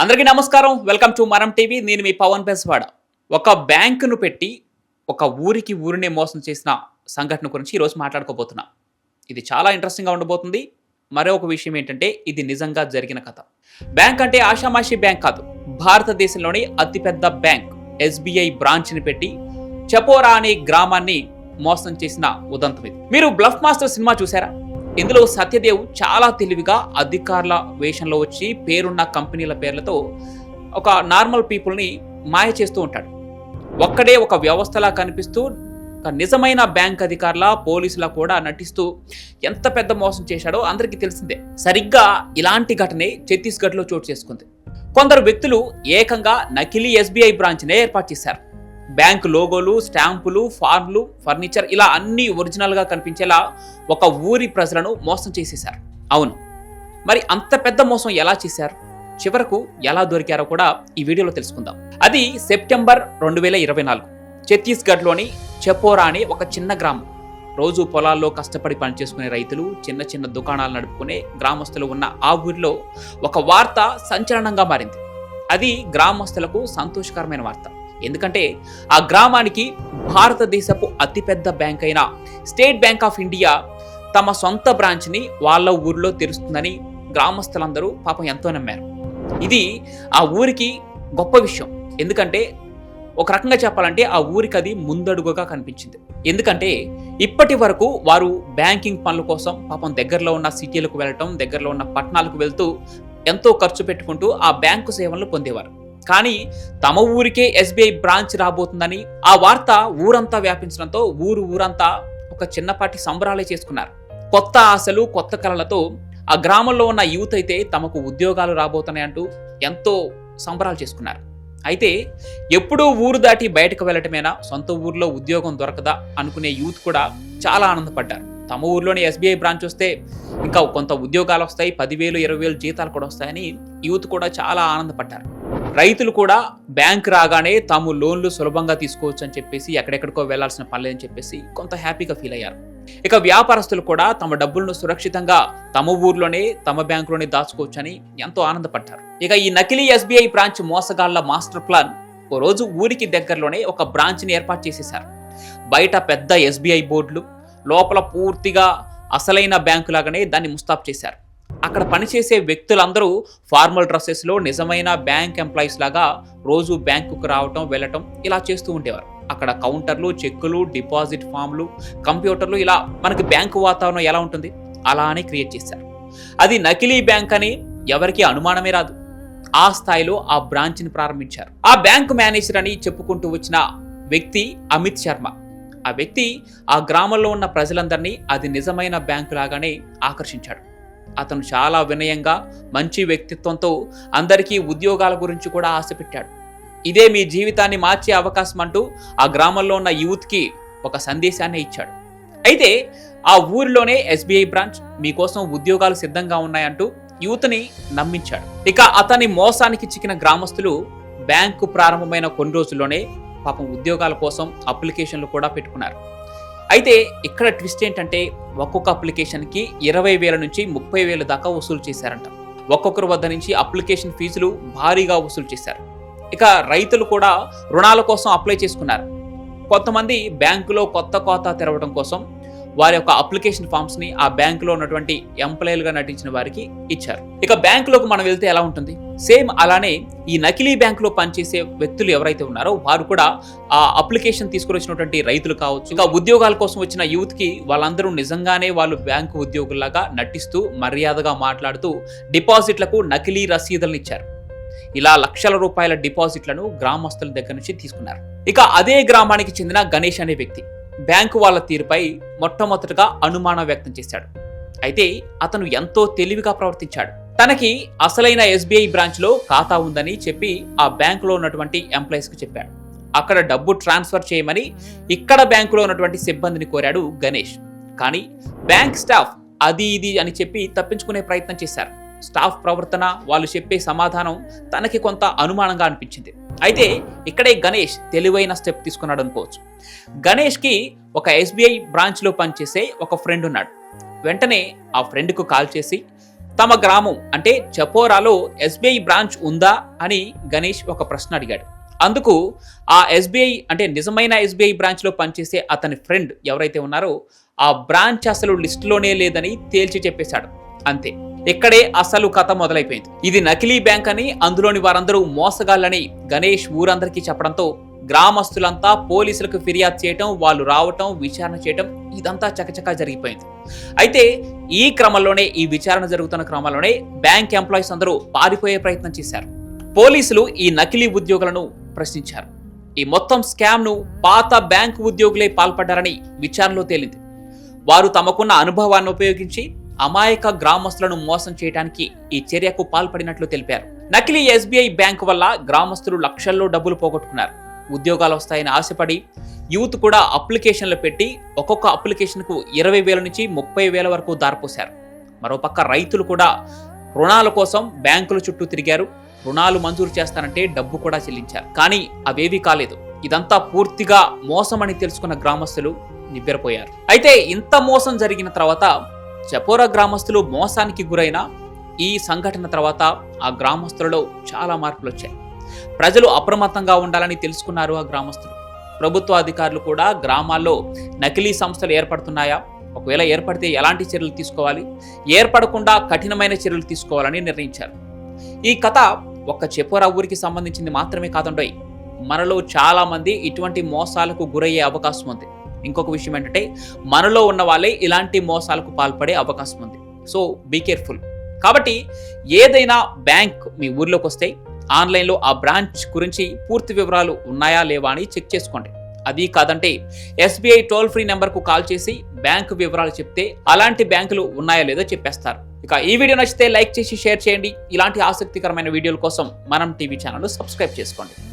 అందరికీ నమస్కారం. Welcome to Manam TV. నేను మీ పవన్ బెస్వాడ ఒక బ్యాంకును పెట్టి ఒక ఊరికి ఊరినే మోసం చేసిన సంఘటన గురించి ఈరోజు మాట్లాడుకోబోతున్నా. ఇది చాలా ఇంట్రెస్టింగ్గా ఉండబోతుంది. మరో ఒక విషయం ఏంటంటే ఇది నిజంగా జరిగిన కథ. బ్యాంక్ అంటే ఆషామాషి బ్యాంక్ కాదు. భారతదేశంలోని అతిపెద్ద బ్యాంక్. ఎస్బీఐ బ్రాంచ్ని పెట్టి చపోరా అనే గ్రామాన్ని మోసం చేసిన ఉదంతం ఇది. మీరు బ్లఫ్ మాస్టర్ సినిమా చూసారా? ఇందులో సత్యదేవ్ చాలా తెలివిగా అధికారుల వేషంలో వచ్చి పేరున్న కంపెనీల పేర్లతో ఒక నార్మల్ పీపుల్ని మాయ చేస్తూ ఉంటాడు. ఒక్కడే ఒక వ్యవస్థలా కనిపిస్తూ ఒక నిజమైన బ్యాంక్ అధికారుల పోలీసుల కూడా నటిస్తూ ఎంత పెద్ద మోసం చేశాడో అందరికీ తెలిసిందే. సరిగ్గా ఇలాంటి ఘటనే ఛత్తీస్గఢ్లో చోటు చేసుకుంది. కొందరు వ్యక్తులు ఏకంగా నకిలీ ఎస్బీఐ బ్రాంచ్నే ఏర్పాటు చేశారు. బ్యాంక్ లోగోలు స్టాంపులు ఫార్మ్లు ఫర్నిచర్ ఇలా అన్ని ఒరిజినల్గా కనిపించేలా ఒక ఊరి ప్రజలను మోసం చేసేశారు. అవును. మరి అంత పెద్ద మోసం ఎలా చేశారు? చివరకు ఎలా దొరికారో కూడా ఈ వీడియోలో తెలుసుకుందాం. అది సెప్టెంబర్ రెండు వేల ఇరవై నాలుగు. ఛత్తీస్గఢ్లోని చెపోరా అనే ఒక చిన్న గ్రామం. రోజు పొలాల్లో కష్టపడి పనిచేసుకునే రైతులు చిన్న చిన్న దుకాణాలు నడుపుకునే గ్రామస్తులు ఉన్న ఆ ఊరిలో ఒక వార్త సంచలనంగా మారింది. అది గ్రామస్తులకు సంతోషకరమైన వార్త. ఎందుకంటే ఆ గ్రామానికి భారతదేశపు అతిపెద్ద బ్యాంక్ అయిన స్టేట్ బ్యాంక్ ఆఫ్ ఇండియా తమ సొంత బ్రాంచ్ని వాళ్ళ ఊరిలో తెరుస్తుందని గ్రామస్తులందరూ పాపం ఎంతో నమ్మారు. ఇది ఆ ఊరికి గొప్ప విషయం. ఎందుకంటే ఒక రకంగా చెప్పాలంటే ఆ ఊరికి అది ముందడుగుగా కనిపించింది. ఎందుకంటే ఇప్పటి వరకు వారు బ్యాంకింగ్ పనుల కోసం పాపం దగ్గరలో ఉన్న సిటీలకు వెళ్ళటం దగ్గరలో ఉన్న పట్టణాలకు వెళ్తూ ఎంతో ఖర్చు పెట్టుకుంటూ ఆ బ్యాంకు సేవలను పొందేవారు. కానీ తమ ఊరికే ఎస్బీఐ బ్రాంచ్ రాబోతుందని ఆ వార్త ఊరంతా వ్యాపించడంతో ఊరు ఊరంతా ఒక చిన్నపాటి సంబరాలే చేసుకున్నారు. కొత్త ఆశలు కొత్త కళలతో ఆ గ్రామంలో ఉన్న యూత్ అయితే తమకు ఉద్యోగాలు రాబోతున్నాయంటూ ఎంతో సంబరాలు చేసుకున్నారు. అయితే ఎప్పుడూ ఊరు దాటి బయటకు వెళ్ళటమేనా? సొంత ఊర్లో ఉద్యోగం దొరకదా? అనుకునే యూత్ కూడా చాలా ఆనందపడ్డారు. తమ ఊర్లోనే ఎస్బీఐ బ్రాంచ్ వస్తే ఇంకా కొంత ఉద్యోగాలు వస్తాయి పదివేలు ఇరవై వేలు జీతాలు కూడా వస్తాయని యూత్ కూడా చాలా ఆనందపడ్డారు. రైతులు కూడా బ్యాంక్ రాగానే తాము లోన్లు సులభంగా తీసుకోవచ్చు అని చెప్పేసి ఎక్కడెక్కడికో వెళ్ళాల్సిన పనిలేదని చెప్పేసి కొంత హ్యాపీగా ఫీల్ అయ్యారు. ఇక వ్యాపారస్తులు కూడా తమ డబ్బులను సురక్షితంగా తమ ఊర్లోనే తమ బ్యాంకులోనే దాచుకోవచ్చని ఎంతో ఆనందపడ్డారు. ఇక ఈ నకిలీ ఎస్బీఐ బ్రాంచ్ మోసగాళ్ళ మాస్టర్ ప్లాన్ ఓ రోజు ఊరికి దగ్గరలోనే ఒక బ్రాంచ్ని ఏర్పాటు చేసేశారు. బయట పెద్ద ఎస్బీఐ బోర్డులు లోపల పూర్తిగా అసలైన బ్యాంకు లాగానే దాన్ని ముస్తాబ్ చేశారు. అక్కడ పనిచేసే వ్యక్తులందరూ ఫార్మల్ డ్రెస్సెస్లో నిజమైన బ్యాంక్ ఎంప్లాయీస్ లాగా రోజు బ్యాంకుకు రావటం వెళ్ళటం ఇలా చేస్తూ ఉండేవారు. అక్కడ కౌంటర్లు చెక్కులు డిపాజిట్ ఫామ్లు కంప్యూటర్లు ఇలా మనకి బ్యాంకు వాతావరణం ఎలా ఉంటుంది? అలా అని క్రియేట్ చేశారు. అది నకిలీ బ్యాంక్ అని ఎవరికీ అనుమానమే రాదు. ఆ స్థాయిలో ఆ బ్రాంచ్ని ప్రారంభించారు. ఆ బ్యాంకు మేనేజర్ అని చెప్పుకుంటూ వచ్చిన వ్యక్తి అమిత్ శర్మ. ఆ వ్యక్తి ఆ గ్రామంలో ఉన్న ప్రజలందరినీ అది నిజమైన బ్యాంకు లాగానే ఆకర్షించాడు. అతను చాలా వినయంగా మంచి వ్యక్తిత్వంతో అందరికీ ఉద్యోగాల గురించి కూడా ఆశ పెట్టాడు ఇదే మీ జీవితాన్ని మార్చే అవకాశం అంటూ ఆ గ్రామంలో ఉన్న యూత్కి ఒక సందేశాన్ని ఇచ్చాడు. అయితే ఆ ఊరిలోనే ఎస్బీఐ బ్రాంచ్ మీకోసం ఉద్యోగాలు సిద్ధంగా ఉన్నాయంటూ యూత్ని నమ్మించాడు. ఇక అతని మోసానికి చిక్కిన గ్రామస్తులు బ్యాంకు ప్రారంభమైన కొన్ని రోజుల్లోనే పాపం ఉద్యోగాల కోసం అప్లికేషన్లు కూడా పెట్టుకున్నారు. అయితే ఇక్కడ ట్విస్ట్ ఏంటంటే ఒక్కొక్క అప్లికేషన్కి ఇరవై వేల నుంచి ముప్పై వేల దాకా వసూలు చేశారంట. ఒక్కొక్కరి వద్ద నుంచి అప్లికేషన్ ఫీజులు భారీగా వసూలు చేశారు. ఇక రైతులు కూడా రుణాల కోసం అప్లై చేసుకున్నారు. కొంతమంది బ్యాంకులో కొత్త ఖాతా తెరవడం కోసం వారి యొక్క అప్లికేషన్ ఫామ్స్ని ఆ బ్యాంకులో ఉన్నటువంటి ఎంప్లాయీలుగా నటించిన వారికి ఇచ్చారు. ఇక బ్యాంకులోకి మనం వెళ్తే ఎలా ఉంటుంది? సేమ్ అలానే ఈ నకిలీ బ్యాంకులో పనిచేసే వ్యక్తులు ఎవరైతే ఉన్నారో వారు కూడా ఆ అప్లికేషన్ తీసుకుని వచ్చినటువంటి రైతులు కావచ్చు. ఇంకా ఉద్యోగాల కోసం వచ్చిన యూత్కి వాళ్ళందరూ నిజంగానే వాళ్ళు బ్యాంకు ఉద్యోగుల్లాగా నటిస్తూ మర్యాదగా మాట్లాడుతూ డిపాజిట్లకు నకిలీ రసీదులను ఇచ్చారు. ఇలా లక్షల రూపాయల డిపాజిట్లను గ్రామస్తుల దగ్గర నుంచి తీసుకున్నారు. ఇక అదే గ్రామానికి చెందిన గణేష్ అనే వ్యక్తి బ్యాంకు వాళ్ళ తీరుపై మొట్టమొదటగా అనుమానం వ్యక్తం చేశాడు. అయితే అతను ఎంతో తెలివిగా ప్రవర్తించాడు. తనకి అసలైన ఎస్బీఐ బ్రాంచ్లో ఖాతా ఉందని చెప్పి ఆ బ్యాంకులో ఉన్నటువంటి ఎంప్లాయీస్కి చెప్పాడు. అక్కడ డబ్బు ట్రాన్స్ఫర్ చేయమని ఇక్కడ బ్యాంకులో ఉన్నటువంటి సిబ్బందిని కోరాడు గణేష్. కానీ బ్యాంక్ స్టాఫ్ అది ఇది అని చెప్పి తప్పించుకునే ప్రయత్నం చేశారు. స్టాఫ్ ప్రవర్తన వాళ్ళు చెప్పే సమాధానం తనకి కొంత అనుమానంగా అనిపించింది. అయితే ఇక్కడే గణేష్ తెలివైన స్టెప్ తీసుకున్నాడు అనుకోవచ్చు. గణేష్కి ఒక ఎస్బీఐ బ్రాంచ్లో పనిచేసే ఒక ఫ్రెండ్ ఉన్నాడు. వెంటనే ఆ ఫ్రెండ్కు కాల్ చేసి తమ గ్రామం అంటే చపోరాలో ఎస్బీఐ బ్రాంచ్ ఉందా అని గణేష్ ఒక ప్రశ్న అడిగాడు. అందుకు ఆ ఎస్బీఐ అంటే నిజమైన ఎస్బీఐ బ్రాంచ్లో పనిచేసే అతని ఫ్రెండ్ ఎవరైతే ఉన్నారో ఆ బ్రాంచ్ అసలు లిస్టులోనే లేదని తేల్చి చెప్పేశాడు. అంతే. ఇక్కడే అసలు కథ మొదలైపోయింది. ఇది నకిలీ బ్యాంక్ అని అందులోని వారందరూ మోసగాళ్ళని గణేష్ ఊరందరికీ చెప్పడంతో గ్రామస్తులంతా పోలీసులకు ఫిర్యాదు చేయటం వాళ్ళు రావటం విచారణ చేయటం ఇదంతా చకచకా జరిగిపోయింది. అయితే ఈ క్రమంలోనే ఈ విచారణ జరుగుతున్న క్రమంలోనే బ్యాంక్ ఎంప్లాయీస్ అందరూ పారిపోయే ప్రయత్నం చేశారు. పోలీసులు ఈ నకిలీ ఉద్యోగులను ప్రశ్నించారు. ఈ మొత్తం స్కామ్ను పాత బ్యాంక్ ఉద్యోగులే పాల్పడ్డారని విచారణలో తేలింది. వారు తమకున్న అనుభవాన్ని ఉపయోగించి అమాయక గ్రామస్తులను మోసం చేయడానికి ఈ చర్యకు పాల్పడినట్లు తెలిపారు. నకిలీ ఎస్బీఐ బ్యాంకు వల్ల గ్రామస్తులు లక్షల్లో డబ్బులు పోగొట్టుకున్నారు. ఉద్యోగాలు వస్తాయని ఆశపడి యూత్ కూడా అప్లికేషన్లు పెట్టి ఒక్కొక్క అప్లికేషన్కు ఇరవై వేల నుంచి ముప్పై వేల వరకు దారిపోశారు. మరోపక్క రైతులు కూడా రుణాల కోసం బ్యాంకుల చుట్టూ తిరిగారు. రుణాలు మంజూరు చేస్తానంటే డబ్బు కూడా చెల్లించారు. కానీ అవేవి కాలేదు. ఇదంతా పూర్తిగా మోసమని తెలుసుకున్న గ్రామస్తులు నివ్వెరపోయారు అయితే ఇంత మోసం జరిగిన తర్వాత చపోరా గ్రామస్తులు మోసానికి గురైన ఈ సంఘటన తర్వాత ఆ గ్రామస్తులలో చాలా మార్పులు వచ్చాయి ప్రజలు అప్రమత్తంగా ఉండాలని తెలుసుకున్నారు ఆ గ్రామస్తులు. ప్రభుత్వ అధికారులు కూడా గ్రామాల్లో నకిలీ సంస్థలు ఏర్పడుతున్నాయా? ఒకవేళ ఏర్పడితే ఎలాంటి చర్యలు తీసుకోవాలి? ఏర్పడకుండా కఠినమైన చర్యలు తీసుకోవాలని నిర్ణయించారు. ఈ కథ ఒక్క చెపోరా ఊరికి సంబంధించింది మాత్రమే కాదండోయ్. మనలో చాలామంది ఇటువంటి మోసాలకు గురయ్యే అవకాశం ఉంది. ఇంకొక విషయం ఏంటంటే మనలో ఉన్న వాళ్ళే ఇలాంటి మోసాలకు పాల్పడే అవకాశం ఉంది. సో బీ కేర్ఫుల్ కాబట్టి ఏదైనా బ్యాంక్ మీ ఊర్లోకి వస్తే ఆన్లైన్లో ఆ బ్రాంచ్ గురించి పూర్తి వివరాలు ఉన్నాయా లేవా అని చెక్ చేసుకోండి. అది కాదంటే ఎస్బీఐ టోల్ ఫ్రీ నెంబర్కు కాల్ చేసి బ్యాంకు వివరాలు చెప్తే అలాంటి బ్యాంకులు ఉన్నాయా లేదో చెప్పేస్తారు. ఇక ఈ వీడియో నచ్చితే లైక్ చేసి షేర్ చేయండి. ఇలాంటి ఆసక్తికరమైన వీడియోల కోసం మనం టీవీ ఛానల్ సబ్స్క్రైబ్ చేసుకోండి.